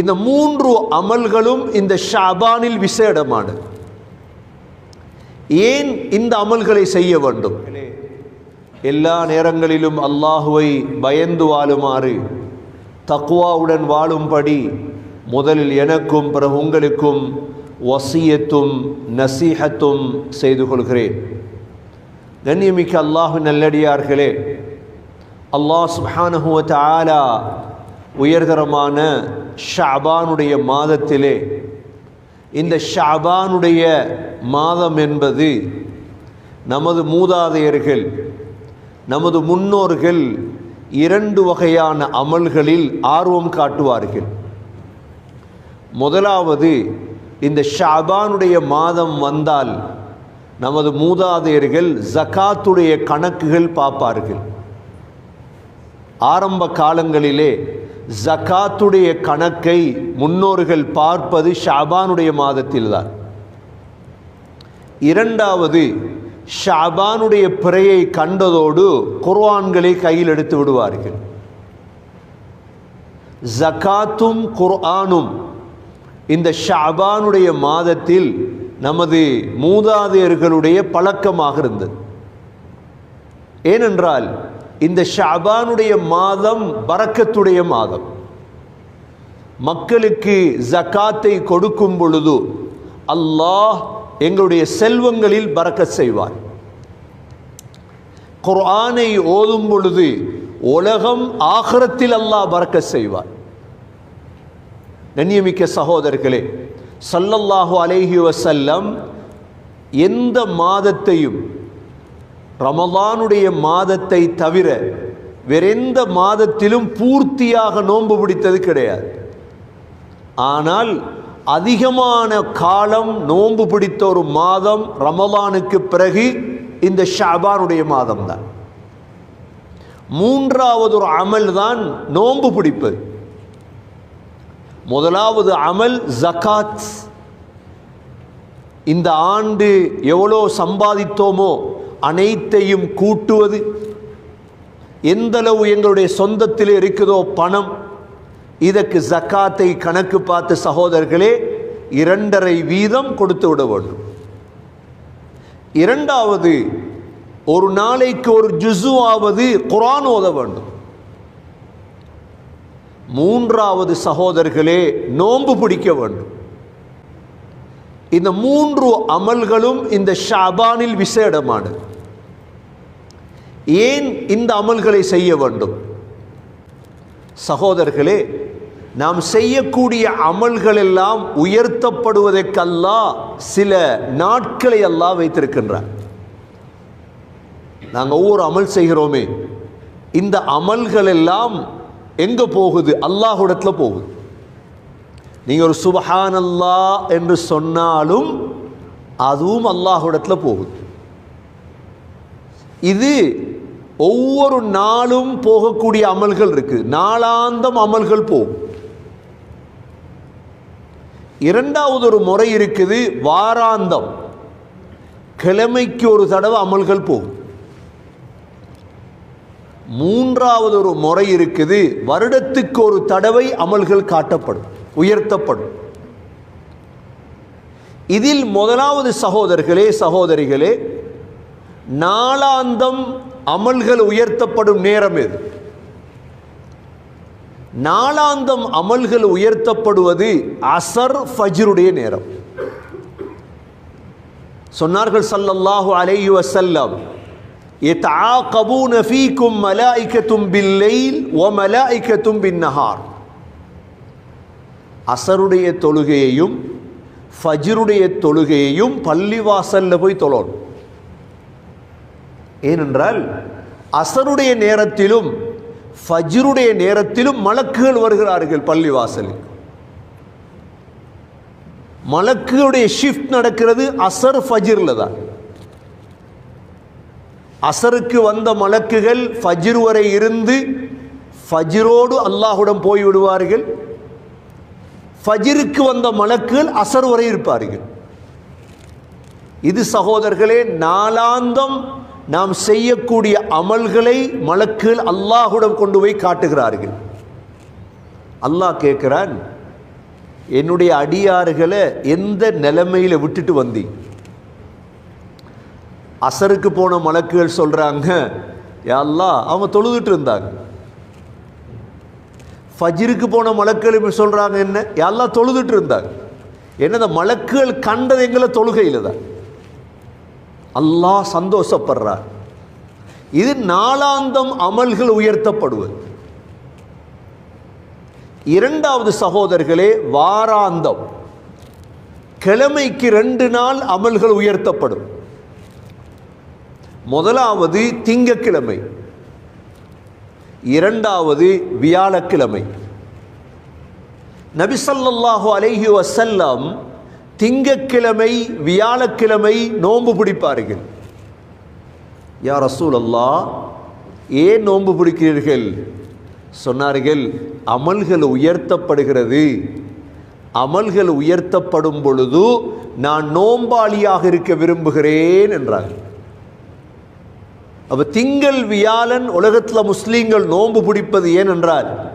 இந்த மூன்று அமல்களும் இந்த ஷாபானில் விசேடமானது. ஏன் இந்த அமல்களை செய்ய வேண்டும்? எல்லா நேரங்களிலும் அல்லாஹுவை பயந்து வாழுமாறு தக்குவாவுடன் வாழும்படி முதலில் எனக்கும் பிறகு உங்களுக்கும் வசியத்தும் நசீகத்தும் செய்து கொள்கிறேன். கண்ணியமிக்க அல்லாஹு நல்லடியார்களே அல்லாஹ் சுப்ஹானஹு ஆலா உயர்தரமான ஷாபானுடைய மாதத்திலே இந்த ஷாபானுடைய மாதம் என்பது நமது மூதாதையர்கள் நமது முன்னோர்கள் இரண்டு வகையான அமல்களில் ஆர்வம் காட்டுவார்கள். முதலாவது இந்த ஷாபானுடைய மாதம் வந்தால் நமது மூதாதையர்கள் ஜகாத்துடைய கணக்குகள் பார்ப்பார்கள். ஆரம்ப காலங்களிலே ஜகாத்துடைய கணக்கை முன்னோர்கள் பார்ப்பது ஷாபானுடைய மாதத்தில்தான். இரண்டாவது ஷாபானுடைய பிறையை கண்டதோடு குர்ஆன்களை கையில் எடுத்து விடுவார்கள். ஜகாத்தும் குர்ஆனும் இந்த ஷாபானுடைய மாதத்தில் நமது மூதாதையர்களுடைய பழக்கமாக இருந்தது. ஏனென்றால் இந்த ஷாபானுடைய மாதம் பறக்கத்துடைய மாதம். மக்களுக்கு ஜக்காத்தை கொடுக்கும் பொழுது அல்லாஹ் எங்களுடைய செல்வங்களில் பறக்க செய்வார். குர்ஆனை ஓதும் பொழுது உலகம் ஆகரத்தில் அல்லாஹ் பறக்க செய்வார். நன்னியமிக்க சகோதரர்களே சல்லல்லாஹு அலேஹி வசல்லம் எந்த மாதத்தையும் ரமலானுடைய மாதத்தை தவிர வேறெந்த மாதத்திலும் பூர்த்தியாக நோன்பு பிடித்தது கிடையாது. ஆனால் அதிகமான காலம் நோன்பு பிடித்த ஒரு மாதம் ரமலானுக்கு பிறகு இந்த ஷாபானுடைய மாதம் தான் மூன்றாவது ஒரு அமல் தான் நோன்பு பிடிப்பது. முதலாவது அமல் ஜகாத் இந்த ஆண்டு எவ்வளோ சம்பாதித்தோமோ அனைத்தையும் கூட்டுவது. எந்தளவு எங்களுடைய சொந்தத்தில் இருக்குதோ பணம் இதற்கு ஜக்காத்தை கணக்கு பார்த்து சகோதரர்களே இரண்டரை வீதம் கொடுத்து விட வேண்டும். இரண்டாவது ஒரு நாளைக்கு ஒரு ஜுசுவாவது குரான் ஓத வேண்டும். மூன்றாவது சகோதரர்களே நோன்பு பிடிக்க வேண்டும். இந்த மூன்று அமல்களும் இந்த ஷாபானில் விசேடமானது. ஏன் இந்த அமல்களை செய்ய வேண்டும்? சகோதரர்களே நாம் செய்யக்கூடிய அமல்கள் எல்லாம் உயர்த்தப்படுவதற்கல்லா சில நாட்களை எல்லாம் வைத்திருக்கின்றார் நாங்கள் ஒவ்வொரு அமல் செய்கிறோமே. இந்த அமல்கள் எல்லாம் போகுது? போகுது அல்லாஹுடத்துல போகுது. நீங்கள் ஒரு சுபஹான் அல்லா என்று சொன்னாலும் அதுவும் அல்லாஹுடத்தில் போகுது. இது ஒவ்வொரு நாளும் போகக்கூடிய அமல்கள் இருக்குது நாளாந்தம் அமல்கள் போகும். இரண்டாவது ஒரு முறை இருக்குது வாராந்தம். கிழமைக்கு ஒரு தடவை அமல்கள் போகும். மூன்றாவது ஒரு முறை இருக்குது வருடத்துக்கு ஒரு தடவை அமல்கள் காட்டப்படும். உயர்த்தப்படும் இதில் முதலாவது சகோதரர்களே சகோதரிகளே நாளாந்தம் அமல்கள் உயர்த்தப்படும் நேரம் எது நாளாந்தம் அமல்கள் உயர்த்தப்படுவது அசர் ஃபஜ்ருடைய நேரம் சொன்னார்கள் ஸல்லல்லாஹு அலைஹி வஸல்லம் يتعاقبون فيكم ملائكة بالليل وملائكة بالنهار அசருடைய தொழுகையையும் ஃபஜ்ருடைய தொழுகையையும் பள்ளிவாசல்ல போய் தொழணும். ஏனென்றால் அசருடைய நேரத்திலும் ஃபஜ்ருடைய நேரத்திலும் மலக்குகள் வருகிறார்கள் பள்ளிவாசலில். மலக்குடைய ஷிஃப்ட் நடக்கிறது அசர் ஃபஜ்ரில் தான். அசருக்கு வந்த மலக்குகள் ஃபஜிர் வரை இருந்து ஃபஜிரோடு அல்லாஹுடன் போய் விடுவார்கள் ஃபஜிருக்கு வந்த மலக்குகள் அசர் வரை இருப்பார்கள். இது சகோதரர்களே நாளாந்தம் நாம் செய்யக்கூடிய அமல்களை மலக்குகள் அல்லாஹுடன் கொண்டு போய் காட்டுகிறார்கள். அல்லாஹ் கேட்குறான் என்னுடைய அடியாறுகளை எந்த நிலைமையில் விட்டுட்டு வந்தி அசருக்கு போன மலக்குகள் சொல்கிறாங்க யா அல்லாஹ் அவங்க தொழுதுட்டு இருந்தாங்க. ஃபஜ்ருக்கு போன மலக்குகள் இப்போ சொல்கிறாங்க என்ன? எல்லாம் தொழுதுட்டு இருந்தாங்க? என்ன இந்த மலக்குகள் கண்டது எங்களை தொழுகையில் தான். அல்லாஹ் சந்தோஷப்படுறார். இது நாளாந்தம் அமல்கள் உயர்த்தப்படுவது. இரண்டாவது சகோதரர்களே வாராந்தம். கிழமைக்கு ரெண்டு நாள் அமல்கள் உயர்த்தப்படும். முதலாவது திங்கக்கிழமை. இரண்டாவது வியாழக்கிழமை. நபிசல்லாஹு அலைஹி வசல்லம் திங்கக்கிழமை வியாழக்கிழமை நோன்பு பிடிப்பார்கள். யா ரசூல் அல்லா ஏன் நோன்பு பிடிக்கிறீர்கள்? சொன்னார்கள் அமல்கள் உயர்த்தப்படுகிறது. அமல்கள் உயர்த்தப்படும் பொழுது நான் நோம்பாளியாக இருக்க விரும்புகிறேன் என்றார்கள். அப்போ திங்கள் வியாழன் உலகத்தில் முஸ்லீம்கள் நோன்பு பிடிப்பது ஏன் என்றால்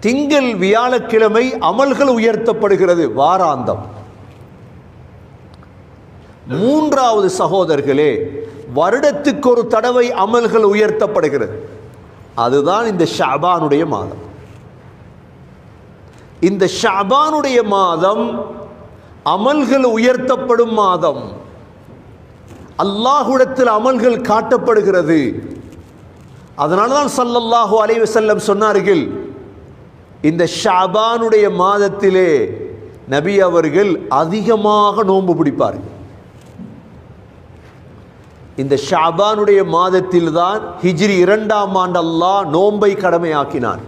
திங்கள் வியாழக்கிழமை அமல்கள் உயர்த்தப்படுகிறது வாராந்தம். மூன்றாவது சகோதரர்களே வருடத்துக்கு ஒரு தடவை அமல்கள் உயர்த்தப்படுகிறது. அதுதான் இந்த ஷாபானுடைய மாதம். இந்த ஷாபானுடைய மாதம் அமல்கள் உயர்த்தப்படும் மாதம். அல்லாஹுடத்தில் அமல்கள் காட்டப்படுகிறது. அதனால தான் சல்லல்லாஹு அலைவு செல்லம் சொன்னார்கள் இந்த ஷாபானுடைய மாதத்திலே நபி அவர்கள் அதிகமாக நோன்பு பிடிப்பார்கள். இந்த ஷாபானுடைய மாதத்தில் தான் ஹிஜ்ரி இரண்டாம் ஆண்டு அல்லாஹ் நோன்பை கடமையாக்கினார்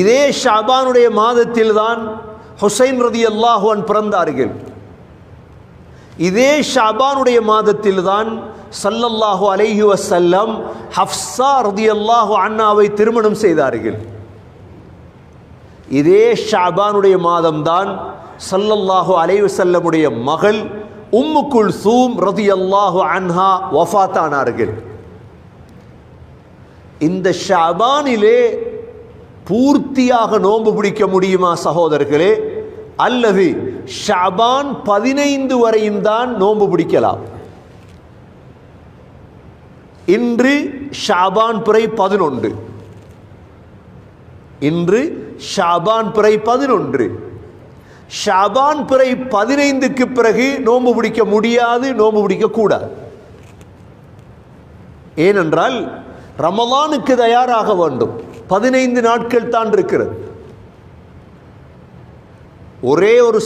இதே ஷாபானுடைய மாதத்தில் தான் ஹுசைன் ரதி அல்லாஹுவன் பிறந்தார்கள். இதே ஷாபானுடைய மாதத்தில் தான் சல்லல்லாஹு அலைஹி வசல்லம் ஹப்சா ரதி அல்லாஹு அண்ணாவை திருமணம் செய்தார்கள். இதே ஷாபானுடைய மாதம்தான் சல்லல்லாஹு அலைஹி வசல்லமுடைய மகள் உம்மு குல்சூம் ரதி அல்லாஹு அன்ஹா வஃபாத்தானார்கள் இந்த ஷாபானிலே பூர்த்தியாக நோன்பு பிடிக்க முடியுமா சகோதரர்களே? அல்லது ஷாபான் பதினைந்து வரையும் தான் நோன்பு பிடிக்கலாம். இன்று ஷாபான் புரை பதினொன்று. இன்று ஷாபான் பிறை பதினொன்று. ஷாபான் பிறை பதினைந்துக்கு பிறகு நோன்பு பிடிக்க முடியாது நோன்பு பிடிக்க கூடாது. ஏனென்றால் ரமலானுக்கு தயாராக வேண்டும். பதினைந்து நாட்கள் தான் இருக்கிறது. ஒரே ஒரு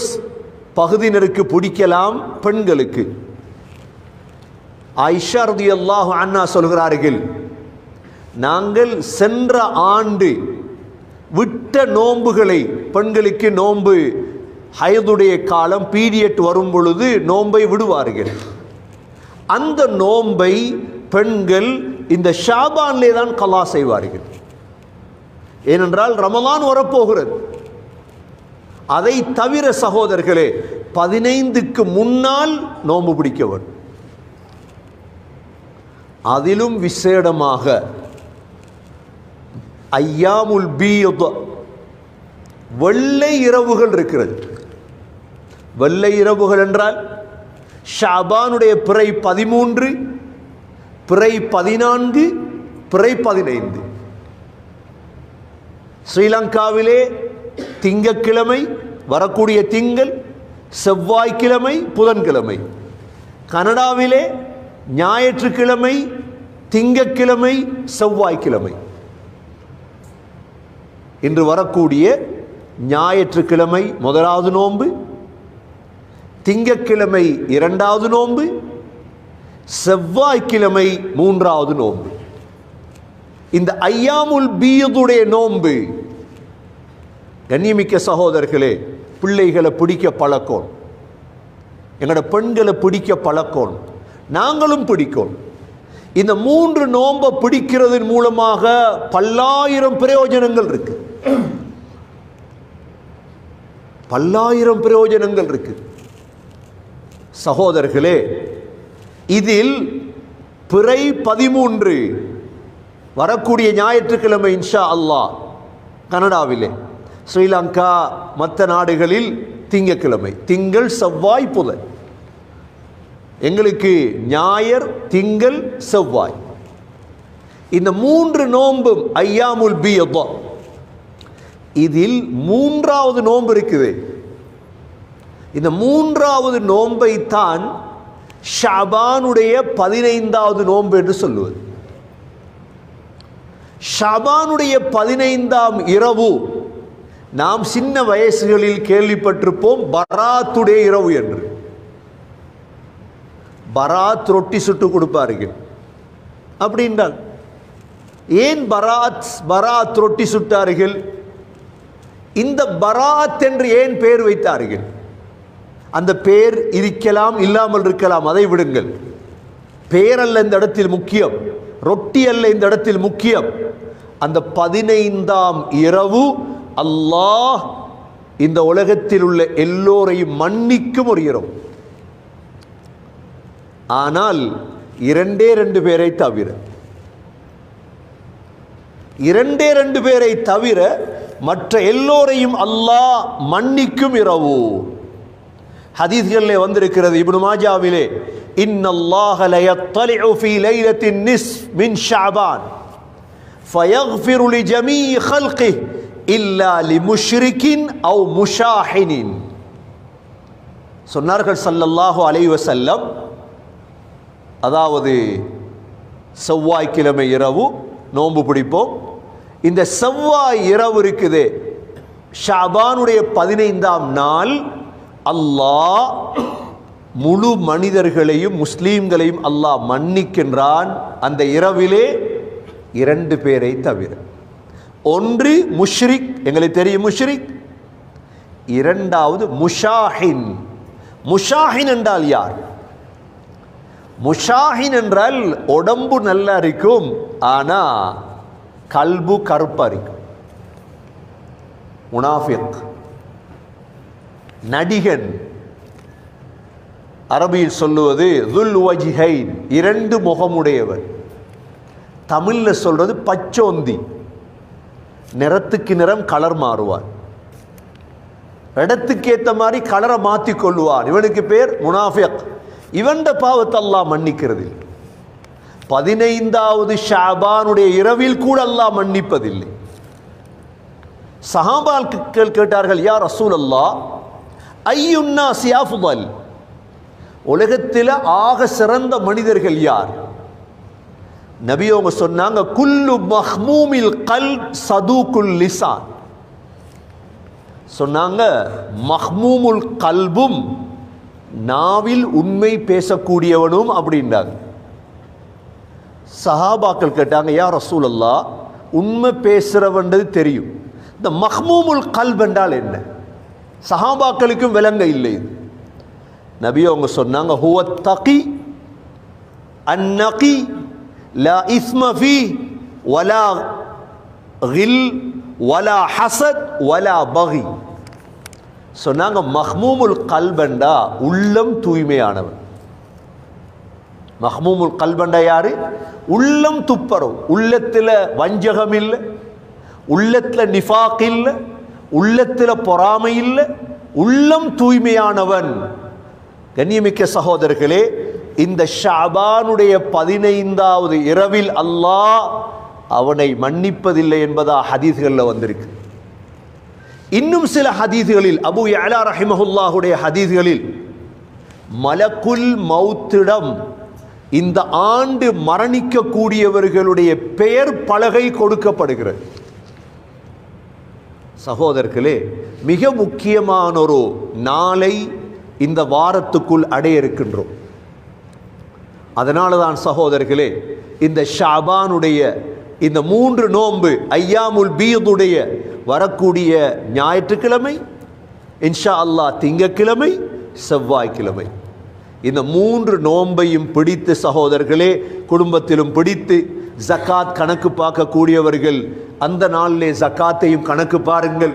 பகுதியினருக்கு பிடிக்கலாம் பெண்களுக்கு. ஆயிஷா ரதியல்லாஹு அண்ணா சொல்கிறார்கள் நாங்கள் சென்ற ஆண்டு விட்ட நோன்புகளை பெண்களுக்கு நோன்பு ஹயதுடைய காலம் பீரியட் வரும் பொழுது நோன்பை விடுவார்கள். அந்த நோன்பை பெண்கள் இந்த ஷாபான்லே தான் கலா செய்வார்கள். ஏனென்றால் ரமலான் வரப்போகிறது. அதை தவிர சகோதரர்களே பதினைந்துக்கு முன்னால் நோன்பு பிடிக்க வேண்டும் அதிலும் விசேடமாக ஐயாமுல் பீயத் வெள்ளை இரவுகள் இருக்கிறது. வெள்ளை இரவுகள் என்றால் ஷாபானுடைய பிறை பதிமூன்று பிறை பதினான்கு பிறை பதினைந்து. ஸ்ரீலங்காவிலே திங்கக்கிழமை வரக்கூடிய திங்கள் செவ்வாய்க்கிழமை புதன்கிழமை. கனடாவிலே ஞாயிற்றுக்கிழமை திங்கக்கிழமை செவ்வாய்க்கிழமை. இன்று வரக்கூடிய ஞாயிற்றுக்கிழமை முதலாவது நோன்பு திங்கக்கிழமை இரண்டாவது நோன்பு செவ்வாய்க்கிழமை மூன்றாவது நோன்பு. இந்த ஐயாமுல் பீயதுடைய நோன்பு கண்ணியமிக்க சகோதரர்களே பிள்ளைகளை பிடிக்க பழக்கம். எங்களோட பெண்களை பிடிக்க பழக்கம். நாங்களும் பிடிக்கும். இந்த மூன்று நோன்பை பிடிக்கிறதன் மூலமாக பல்லாயிரம் பிரயோஜனங்கள் இருக்கு. பல்லாயிரம் பிரயோஜனங்கள் இருக்கு. சகோதரர்களே இதில் பிறை பதிமூன்று வரக்கூடிய ஞாயிற்றுக்கிழமை இன்ஷா அல்லாஹ் கனடாவிலே. ஸ்ரீலங்கா மற்ற நாடுகளில் திங்கக்கிழமை திங்கள் செவ்வாய் புதன். எங்களுக்கு ஞாயர் திங்கள் செவ்வாய். இந்த மூன்று நோன்பும் ஐயாமுல் பி இதில் மூன்றாவது நோன்பு இருக்குது. இந்த மூன்றாவது நோன்பை தான் ஷபானுடைய பதினைந்தாவது நோன்பு என்று சொல்லுவது. ஷபானுடைய பதினைந்தாம் இரவு நாம் சின்ன வயசுகளில் கேள்விப்பட்டிருப்போம் பராத்துடைய இரவு என்று. பராத் ரொட்டி சுட்டு கொடுப்பார்கள். அப்படின்றால் ஏன் பராத் பராத் ரொட்டி சுட்டார்கள்? இந்த பராத் என்று ஏன் பெயர் வைத்தார்கள்? அந்த பெயர் இருக்கலாம் இல்லாமல் இருக்கலாம் அதை விடுங்கள். பெயர் அல்ல இந்த இடத்தில் முக்கியம் ரொட்டி அல்ல இந்த இடத்தில் முக்கியம். அந்த பதினைந்தாம் இரவு அல்லாஹ் இந்த உலகத்தில் உள்ள எல்லோரையும் மன்னிக்கும் ஒரு இரவு ஆனால் இரண்டே ரெண்டு பேரை தவிர இரண்டே ரெண்டு பேரை தவிர மற்ற எல்லோரையும் அல்லாஹ் மன்னிக்கும் இரவு. ஹதீஸ்களில் வந்திருக்கிறது இப்னு மாஜாவிலே இன்னல்லாஹ லயத்தலிஉ ஃபீ லைலத்தின் நிஸ் மின் ஷஅபான் ஃபயக்ஃபிரு லிஜமீ ஹல்கிஹி இல்லா லிமுஷ்ரிகின் அவு முஷாஹினின் சொன்னார்கள் சல்லல்லாஹு அலைவ செல்லம் அதாவது செவ்வாய்க்கிழமை இரவு நோன்பு பிடிப்போம். இந்த செவ்வாய் இரவு இருக்குது ஷாபானுடைய பதினைந்தாம் நாள் அல்லாஹ் முழு மனிதர்களையும் முஸ்லீம்களையும் அல்லாஹ் மன்னிக்கின்றான். அந்த இரவிலே இரண்டு பேரை தவிர. ஒன்று முஷ்ரிக். எங்களுக்கு தெரியும் முஷ்ரிக். இரண்டாவது முஷாஹின். முஷாஹின் என்றால் யார்? முஷாஹின் என்றால் உடம்பு நல்லா இருக்கும் ஆனா கல்பு கருப்பா இருக்கும். முனாஃபிக். நடிகன். அரபியில் சொல்லுவது துல் வஜிஹைன். இரண்டு முகமுடையவர். தமிழில் சொல்றது பச்சோந்தி. நிறத்துக்கு நிறம் கலர் மாறுவார். இடத்துக்கு ஏற்ற மாதிரி கலரை மாற்றி கொள்ளுவார் இவனுக்கு பேர் முனாஃபிக். இவன்ட பாவத்தை அல்லாஹ் மன்னிக்கிறது பதினைந்தாவது ஷாபானுடைய இரவில் கூட அல்லாஹ் மன்னிப்பதில்லை. சஹாபால் கேட்டார்கள் யார் ரசூல் அல்லா ஐயுன்னா சியாஃபுபல் உலகத்தில் ஆக சிறந்த மனிதர்கள் யார்? நபி அவங்க சொன்னாங்க குல்லு மஹ்மூமில் கல் சதூக்குல் லிசான். சொன்னாங்க மஹ்மூமுல் கல்பும் நாவில் உண்மை பேசக்கூடியவனும் அப்படின்றாங்க. சஹாபாக்கள் கேட்டாங்க யா ரசூலல்லா உண்மை பேசுறவன்றது தெரியும். இந்த மஹ்மூமுல் கல்ப் என்றால் என்ன? சஹாபாக்களுக்கும் விளங்க இல்லை இது. நபி அவங்க சொன்னாங்க ஹுவ தகி அந்நகி லா இஸ்ம ஃபி வலா கில் வலா ஹசத் வலா பகி சொன்னாங்க மஹ்மூமுல் கல்பண்டா உள்ளம் தூய்மையானவன் மஹ்மூமுல் கல்பண்டா யாரு? உள்ளம் துப்பரும் உள்ளத்தில் வஞ்சகம் இல்லை உள்ளத்தில் நிஃபாக் இல்லை உள்ளத்தில் பொறாமை இல்லை உள்ளம் தூய்மையானவன். கண்ணியமிக்க சகோதரர்களே இந்த ஷாபானுடைய பதினைந்தாவது இரவில் அல்லாஹ் அவனை மன்னிப்பதில்லை என்பதா ஹதீஸ்களில் வந்திருக்கு. இன்னும் சில ஹதீஸ்களில் அபு யலா ரஹிமஹுல்லாஹுடைய ஹதீஸ்களில் மலக்குல் மௌத்திடம் இந்த ஆண்டு மரணிக்கக்கூடியவர்களுடைய பெயர் பலகை கொடுக்கப்படுகிறது. சகோதரர்களே மிக முக்கியமான ஒரு நாளை இந்த வாரத்துக்குள் அடைய இருக்கின்றோம். அதனால தான் சகோதரர்களே இந்த ஷாபானுடைய இந்த மூன்று நோன்பு ஐயாமுல் பீதுடைய வரக்கூடிய ஞாயிற்றுக்கிழமை இன்ஷா அல்லாஹ் திங்கக்கிழமை செவ்வாய்க்கிழமை. இந்த மூன்று நோன்பையும் பிடித்து சகோதரர்களே குடும்பத்திலும் பிடித்து ஜக்காத் கணக்கு பார்க்கக்கூடியவர்கள் அந்த நாளிலே ஜக்காத்தையும் கணக்கு பாருங்கள்.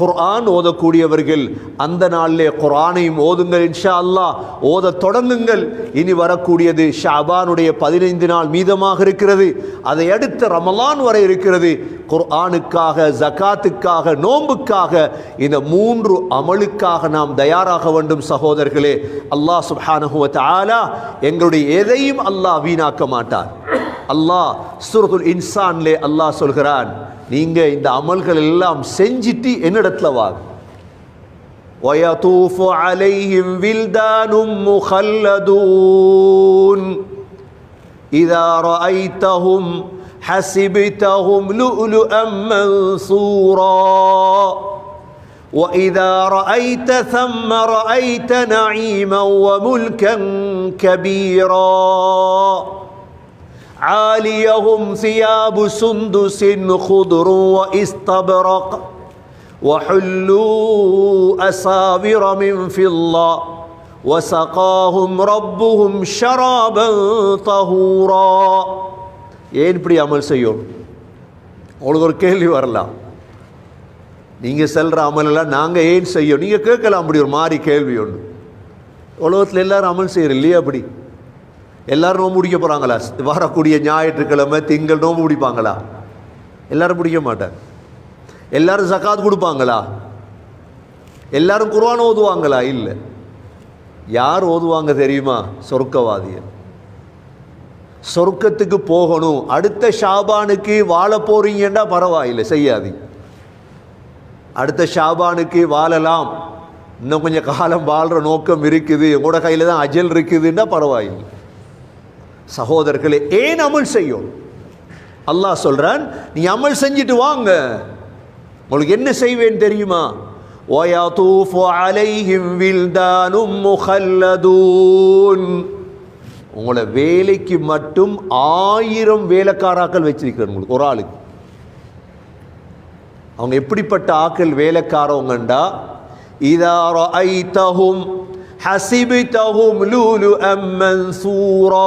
குர்ஆன் ஓதக்கூடியவர்கள் அந்த நாளிலே குர்ஆனையும் ஓதுங்கள் இன்ஷா அல்லாஹ் ஓத தொடங்குங்கள். இனி வரக்கூடியது ஷாபானுடைய பதினைந்து நாள் மீதமாக இருக்கிறது. அதை அடுத்த ரமலான் வரை இருக்கிறது. குர்ஆனுக்காக ஜக்காத்துக்காக நோன்புக்காக இந்த மூன்று அமலுக்காக நாம் தயாராக வேண்டும் சகோதரர்களே. அல்லாஹ் சுப்ஹானஹு வ எங்களுடைய எதையும் அல்லாஹ் வீணாக்க மாட்டார் அல்லாஹ் சூரத்துல் இன்சான்லே அல்லாஹ் சொல்கிறான் நீங்க இந்த அமல்கள் எல்லாம் செஞ்சிட்டு என்னிடத்துல வாங்க ويطوف عليهم ولدان مخلدون إذا رأيتهم حسبتهم لؤلؤا منصورا وإذا رأيت ثم رأيت نعيما وملكا كبيرا عاليهم ثياب سندس خضر واستبرق وحلوا أساور من فضة وسقاهم ربهم شرابا طهورا ஏன் இப்படி அமல் செய்யும் உங்களுக்கு ஒரு கேள்வி வரலாம் நீங்கள் செல்கிற அமலெல்லாம் நாங்கள் ஏன் செய்யும் நீங்கள் கேட்கலாம் அப்படி ஒரு மாதிரி கேள்வி ஒன்று உலகத்தில் எல்லாரும் அமல் செய்கிற இல்லையா அப்படி எல்லாரும் நோம்பு பிடிக்க போகிறாங்களா வரக்கூடிய ஞாயிற்றுக்கிழமை திங்கள் நோம்பு பிடிப்பாங்களா எல்லாரும் பிடிக்க மாட்டாங்க எல்லாரும் சக்காத் கொடுப்பாங்களா? எல்லாரும் குர்வான் ஓதுவாங்களா? இல்லை. யார் ஓதுவாங்க தெரியுமா? சொர்க்கவாதியர் சொர்க்கத்துக்கு போகணும். அடுத்த ஷாபானுக்கு வாழ போறீங்கன்னா பரவாயில்லை செய்யாது அடுத்த ஷாபானுக்கு வாழலாம். இன்னும் கொஞ்சம் காலம் வாழ்கிற நோக்கம் இருக்குது. உங்களோட கையில் தான் அஜல் இருக்குதுன்னா பரவாயில்லை. சகோதரர்களே ஏன் அமல் செய்யும் அல்லாஹ் சொல்றான் நீ அமல் செஞ்சுட்டு வாங்க உங்களுக்கு என்ன செய்வேன் தெரியுமா وَيَطُوفُ عَلَيْهِمْ وِلْدَانٌ مُخَلَّدُونَ உங்களை வேலைக்கு மட்டும் ஆயிரம் வேலைக்காராக்கள் வச்சிருக்கிறேன் உங்களுக்கு ஒரு ஆளுக்கு அவங்க எப்படிப்பட்ட ஆக்கள் வேலைக்காரவங்கண்டா இதா ரஐதஹும் ஹசிபிதஹும் லூலுஅம் மன்சூரா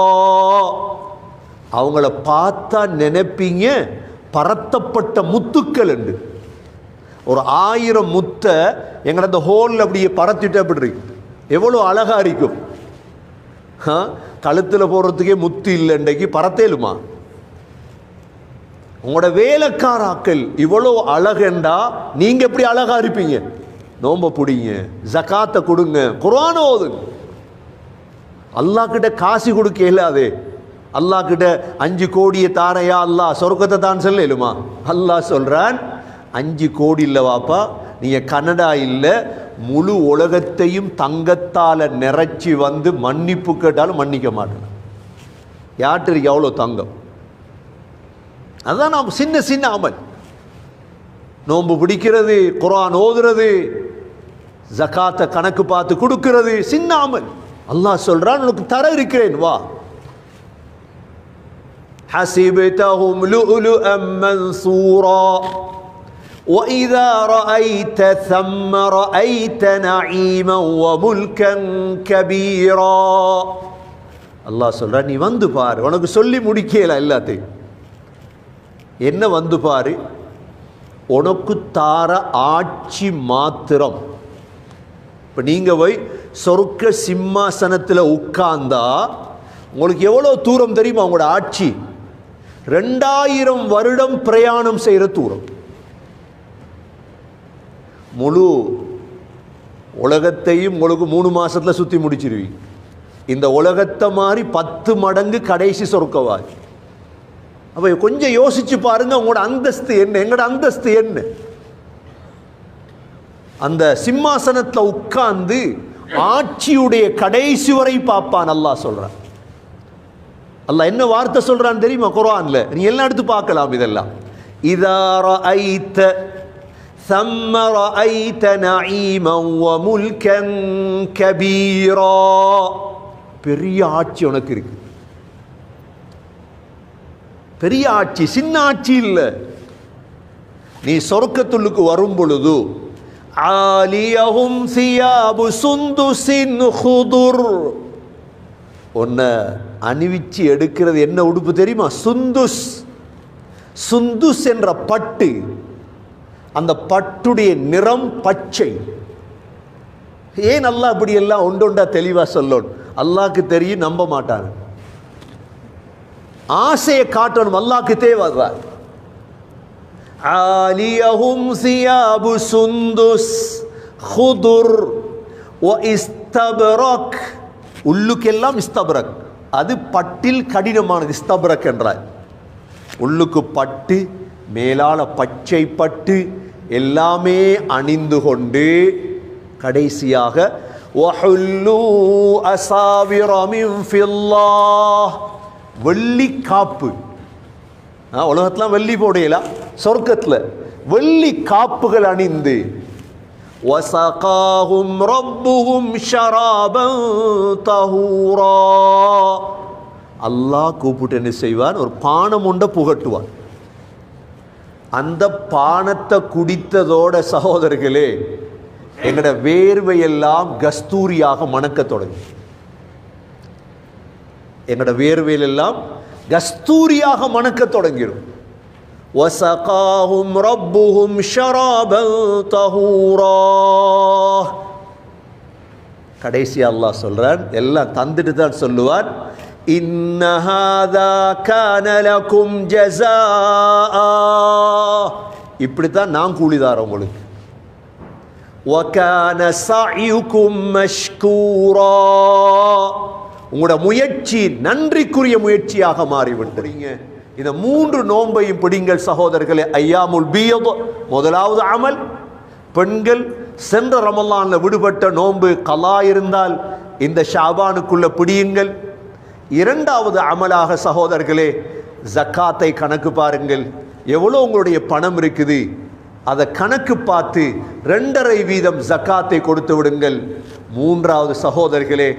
அவங்கள பார்த்தா நினைப்பீங்க பரத்தப்பட்ட முத்துக்கள் உண்டு ஒரு ஆயிரம் முத்தை எங்களை அந்த ஹோலில் அப்படியே பரத்திட்டு அப்படி எவ்வளோ அழகாக இருக்கும். கழுத்தில் போடுறதுக்கே முத்து இல்லை இன்றைக்கு பரத்தேலுமா உங்களோட வேலைக்காராக்கள் இவ்வளோ அழகண்டா நீங்கள் எப்படி அழகா இருப்பீங்க? நோம்ப பிடிங்க ஜகாத்தை கொடுங்க குர்ஆன் ஓதுங்க. அல்லாஹ் கிட்ட காசு கொடுக்க இல்லாதே அல்லாஹ் கிட்ட அஞ்சு கோடியை தாரையா அல்லாஹ்? சொர்க்கத்தை தான் சொல்லலுமா? அல்லாஹ் சொல்றான் அஞ்சு கோடி இல்லை வாப்பா நீங்கள் கனடா இல்லை முழு உலகத்தையும் தங்கத்தால நிறச்சி வந்து மன்னிப்பு கேட்டாலும் மன்னிக்க மாட்டேன் யார்கிட்ட எவ்வளோ தங்கம்? அதான் நாம் சின்ன சின்ன அமல். நோன்பு பிடிக்கிறது குரான் ஓதுறது ஜகாத்தை கணக்கு பார்த்து கொடுக்கிறது சின்ன அமல் அல்லாஹ் சொல்றான் உனக்கு தர இருக்கிறேன் வா حسبتهم لؤلؤا منثورا وإذا رأيت ثم رأيت نعيما وملكا كبيرا அல்லாஹ் சொல்றான் நீ வந்து பாரு உனக்கு சொல்லி முடிக்கல எல்லாத்தையும் என்ன வந்து பாரு உனக்கு தார ஆட்சி மாத்திரம் இப்போ நீங்கள் போய் சொர்க்க சிம்மாசனத்தில் உட்கார்ந்தா உங்களுக்கு எவ்வளோ தூரம் தெரியுமா? உங்களோட ஆட்சி. ரெண்டாயிரம் வருடம் பிரயாணம் செய்கிற தூரம். முழு உலகத்தையும் உங்களுக்கு மூணு மாதத்தில் சுற்றி முடிச்சிருவீங்க. இந்த உலகத்தை மாதிரி பத்து மடங்கு கடைசி சொர்க்கவாதி. அப்போ கொஞ்சம் யோசிச்சு பாருங்க உங்களோட அந்தஸ்து என்ன? எங்களோட அந்தஸ்து என்ன? அந்த சிம்மாசனத்தில் உட்கார்ந்து ஆட்சியுடைய கடைசி வரை பார்ப்பான் அல்லாஹ் சொல்றான் அல்லாஹ் என்ன வார்த்தை சொல்றான் தெரியுமா குர்ஆன்ல நீ எல்லாம் எடுத்து பார்க்கலாம் இதெல்லாம் இதா ரஐத ثم رأيت نعيما وملكا كبيرا பெரிய ஆட்சி உனக்கு இருக்கு பெரிய ஆட்சி சின்ன ஆட்சி இல்லை நீ சொர்க்கத்துள்ளுக்கு வரும் பொழுது ஆலியஹும் சியாபு சுந்துசின் ஹுதுர். உன்னை அணிவிச்சு எடுக்கிறது என்ன உடுப்பு தெரியுமா? சுந்துஸ். சுந்துஸ் என்ற பட்டு. அந்த பட்டுடைய நிறம் பச்சை. ஏன் அல்லா இப்படி எல்லாம் தெளிவாக சொல்லணும்? அல்லாக்கு தெரியும் நம்ப மாட்டாங்க ஆசையை காட்டணும் அல்லாக்கு தேவை عاليهم ثياب سندس خضر واستبرق உள்ளுக்கெல்லாம் இஸ்தபரக் அது பட்டில் கடினமானது இஸ்தபரக் என்றார் உள்ளுக்கு பட்டு மேலால பச்சை பட்டு எல்லாமே அணிந்து கொண்டு கடைசியாக وَحُلُّوا أَسَاوِرَ مِنْ فِضَّةٍ வெள்ளி காப்பு ஆ, உலகத்துலாம் வெள்ளி போடையலாம் சொர்க்கத்தில் வெள்ளி காப்புகள் அணிந்து வசகாகும் ரப்புகும் ஷராபம் தஹூரா. அல்லாஹ் கூப்பிட்டு என்ன செய்வான்? ஒரு பானம் உண்ட புகட்டுவான். அந்த பானத்தை குடித்ததோட சகோதரர்களே எங்களோட வேர்வையெல்லாம் கஸ்தூரியாக மணக்க தொடங்கி. எங்களோட வேர்வையிலெல்லாம் கஸ்தூரியாக மணக்க தொடங்கிடும் وَسَقَاهُمْ رَبُّهُمْ شَرَابًا طَهُورًا கடைசி அல்லாஹ் சொல்றான் எல்லாம் தந்துட்டு தான் சொல்லுவான் இன்ன ஹாதா கான லகும் ஜஸாஆ இப்படி தான் நான் கூலிதார் உங்களுக்கு وَكَانَ سَعْيُكُمْ مَشْكُورًا உங்களோட முயற்சி நன்றிக்குரிய முயற்சியாக மாறிவிட்டுறீங்க இந்த மூன்று நோன்பையும் பிடிங்கள் சகோதரர்களே. ஐயாமுல் பியது முதலாவது அமல். பெண்கள் சென்ற ரமலானில் விடுபட்ட நோன்பு கலா இருந்தால் இந்த ஷாபானுக்குள்ள பிடியுங்கள். இரண்டாவது அமலாக சகோதரர்களே ஜக்காத்தை கணக்கு பாருங்கள். எவ்வளோ உங்களுடைய பணம் இருக்குது? அதை கணக்கு பார்த்து ரெண்டரை வீதம் ஜக்காத்தை கொடுத்து விடுங்கள். மூன்றாவது சகோதரர்களே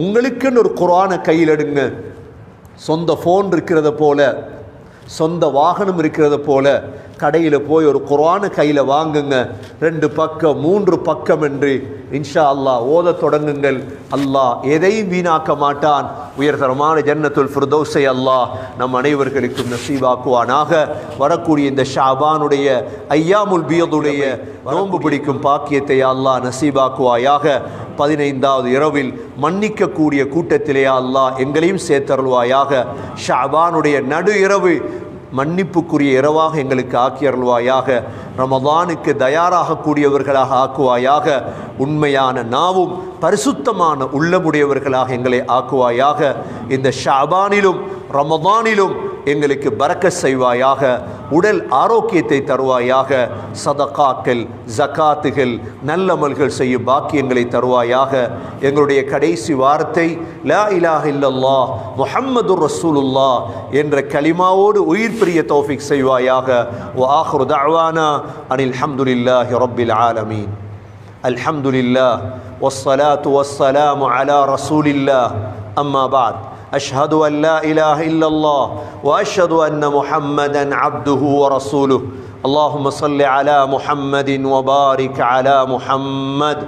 உங்களுக்குன்னு ஒரு குரானை கையில் எடுங்க. சொந்த ஃபோன் இருக்கிறத போல சொந்த வாகனம் இருக்கிறத போல கடையில் போய் ஒரு குரானு கையில் வாங்குங்க. ரெண்டு பக்கம் மூன்று பக்கம் என்று இன்ஷா அல்லாஹ் ஓதத் தொடங்குங்கள். அல்லாஹ் எதையும் வீணாக்க மாட்டான். உயர்தரமான ஜன்னத்துல் ஃபிர்தௌஸை அல்லாஹ் நம் அனைவர்களுக்கும் நசீவாக்குவானாக. வரக்கூடிய இந்த ஷாபானுடைய ஐயாமுல் பியதுடைய நோன்பு பிடிக்கும் பாக்கியத்தை அல்லாஹ் நசீபாக்குவாயாக பதினைந்தாவது இரவில் மன்னிக்கக்கூடிய கூட்டத்திலே அல்லாஹ் எங்களையும் சேர்த்தருள்வாயாக. ஷாபானுடைய நடு இரவு மன்னிப்புக்குரிய இரவாக எங்களுக்கு ஆக்கி அருள்வாயாக ரமதானுக்கு தயாராகக்கூடியவர்களாக ஆக்குவாயாக. உண்மையான நாவும் பரிசுத்தமான உள்ளமுடையவர்களாக எங்களை ஆக்குவாயாக. இந்த ஷாபானிலும் ரமதானிலும் எங்களுக்கு பறக்க செய்வாயாக உடல் ஆரோக்கியத்தை தருவாயாக சதகாக்கள் ஜகாத்துகள் நல்லமல்கள் செய்யும் பாக்கியங்களை தருவாயாக எங்களுடைய கடைசி வார்த்தை லா இலாஹ இல்லல்லாஹ் முஹம்மது ரசூலுல்லா என்ற கலிமாவோடு உயிர் பிரிய தௌஃபிக் செய்வாயாக வ ஆஹ்ரு தஅவானா அனில் ஹம்துலில்லாஹி ரப்பில் ஆலமீன் الحمد لله والصلاة والسلام على رسول الله أما بعد أشهد أن لا إله إلا الله وأشهد أن محمدا عبده ورسوله. اللهم صل على محمد وبارك على محمد